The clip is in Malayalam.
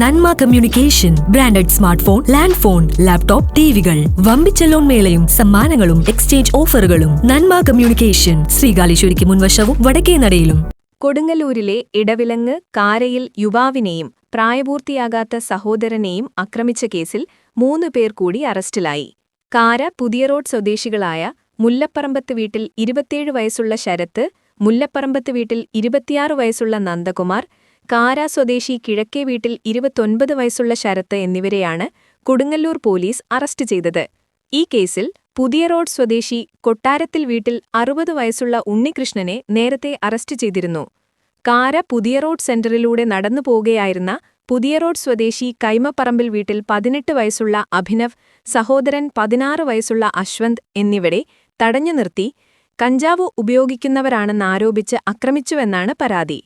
Nanma communication branded smart phone land phone laptop ടിവികൾ. വമ്പിച്ച ലോൺ മേളയും സമ്മാനങ്ങളും എക്സ്ചേഞ്ച് ഓഫറുകളും. നന്മ കമ്മ്യൂണിക്കേഷൻ ശ്രീകാലേശ്വരിക്ക് മുൻവശവും വടക്കേ നടയിലും. കൊടുങ്ങല്ലൂരിലെ ഇടവിലങ്ങ് കാരയിൽ യുവാവിനെയും പ്രായപൂർത്തിയാകാത്ത സഹോദരനെയും ആക്രമിച്ച കേസിൽ മൂന്നു പേർ കൂടി അറസ്റ്റിലായി. കാര പുതിയ റോഡ് സ്വദേശികളായ മുല്ലപ്പറമ്പത്ത് വീട്ടിൽ ഇരുപത്തിയേഴ് വയസ്സുള്ള ശരത്ത് മുല്ലപ്പറമ്പത്ത് വീട്ടിൽ ഇരുപത്തിയാറ് വയസ്സുള്ള നന്ദകുമാർ കാര സ്വദേശി കിഴക്കേ വീട്ടിൽ ഇരുപത്തൊൻപത് വയസ്സുള്ള ശരത്ത് എന്നിവരെയാണ് കൊടുങ്ങല്ലൂർ പോലീസ് അറസ്റ്റ് ചെയ്തത്. ഈ കേസിൽ പുതിയ റോഡ് സ്വദേശി കൊട്ടാരത്തിൽ വീട്ടിൽ അറുപത് വയസ്സുള്ള ഉണ്ണികൃഷ്ണനെ നേരത്തെ അറസ്റ്റ് ചെയ്തിരുന്നു. കാര പുതിയ റോഡ് സെന്ററിലൂടെ നടന്നു പോകുകയായിരുന്ന പുതിയ റോഡ് സ്വദേശി കൈമപ്പറമ്പിൽ വീട്ടിൽ പതിനെട്ട് വയസ്സുള്ള അഭിനവ് സഹോദരൻ പതിനാറ് വയസ്സുള്ള അശ്വന്ത് എന്നിവരെ തടഞ്ഞു നിർത്തി കഞ്ചാവ് ഉപയോഗിക്കുന്നവരാണെന്നാരോപിച്ച് ആക്രമിച്ചുവെന്നാണ് പരാതി.